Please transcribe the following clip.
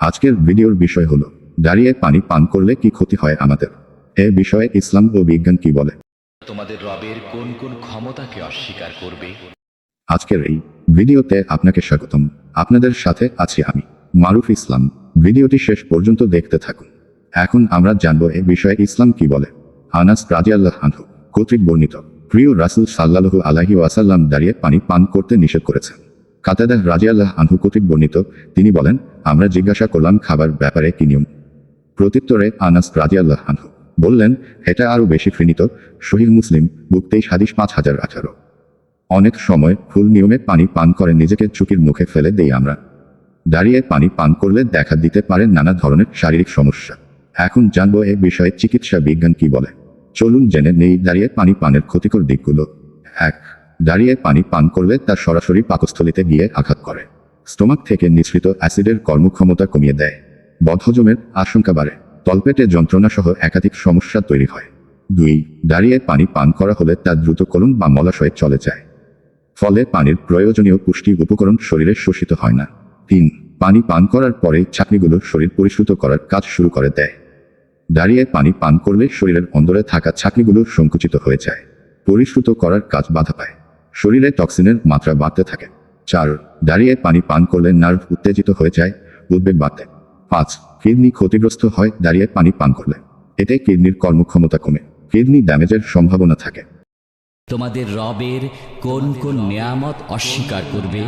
আজকের ভিডিওর বিষয় হলো দাঁড়িয়ে পানি পান করলে কি ক্ষতি হয় আমাদের? এ বিষয়ে ইসলাম ও বিজ্ঞান কি বলে? তোমাদের রবের কোন কোন ক্ষমতাকে অস্বীকার করবে? আজকের এই ভিডিওতে আপনাকে স্বাগতম। আপনাদের সাথে আছি আমি মারুফ ইসলাম। ভিডিওটি শেষ পর্যন্ত দেখতে থাকুন। এখন আমরা জানব এ বিষয়ে ইসলাম কি বলে। আনাস রাজিয়াল্লাহ আনহু কর্তৃক বর্ণিত প্রিয় রাসুল সাল্লাহু আলাহি ওয়াসাল্লাম দাঁড়িয়ে পানি পান করতে নিষেধ করেছেন। কাতাদাহ রাজিয়াল্লাহ আনহু কর্তৃক বর্ণিত, তিনি বলেন, আমরা জিজ্ঞাসা করলাম খাবার ব্যাপারে কি নিয়ম? প্রত্যুত্তরে আনাস রাজিয়াল্লাহ আনহু বললেন, এটা আরও বেশি ফিনিত শহীদ মুসলিম বুক তেইশ হাদিস পাঁচ হাজার আঠারো। অনেক সময় ফুল নিয়মে পানি পান করে নিজেকে ঝুঁকির মুখে ফেলে দেই আমরা। দাঁড়িয়ে পানি পান করলে দেখা দিতে পারে নানা ধরনের শারীরিক সমস্যা। এখন জানব এ বিষয়ে চিকিৎসা বিজ্ঞান কি বলে। চলুন জেনে নেই দাঁড়িয়ে পানি পানের ক্ষতিকর দিকগুলো। এক দাঁড়িয়ে পানি পান করলে তা সরাসরি পাকস্থলিতে গিয়ে আঘাত করে। স্টোমাক থেকে নিঃসৃত অ্যাসিডের কর্মক্ষমতা কমিয়ে দেয়। বদহজমের আশঙ্কা বাড়ে। তলপেটে যন্ত্রণা সহ একাধিক সমস্যা তৈরি হয়। দুই, দাঁড়িয়ে পানি পান করা হলে তা দ্রুত কলন বা মলাশয়ে চলে যায়। ফলে পানির প্রয়োজনীয় পুষ্টি উপকরণ শরীরে শোষিত হয় না। তিন, পানি পান করার পরে ছাকনিগুলো শরীর পরিশ্রুত করার কাজ শুরু করে দেয়। দাঁড়িয়ে পানি পান করলে শরীরের অন্দরে থাকা ছাকনিগুলো সংকুচিত হয়ে যায়। পরিশ্রুত করার কাজ বাধা পায়। শরীরে টক্সিনের মাত্রা বাড়তে থাকে। চার, দাঁড়িয়ে পানি পান করলে নার্ভ উত্তেজিত হয়ে যায়, উদ্বেগ বাড়তে। পাঁচ, কিডনি ক্ষতিগ্রস্ত হয়, দাঁড়িয়ে পানি পান করলে। এতে কিডনির কর্মক্ষমতা কমে, কিডনি ড্যামেজের সম্ভাবনা থাকে। তোমাদের রবের কোন কোন নিয়ামত অস্বীকার করবে?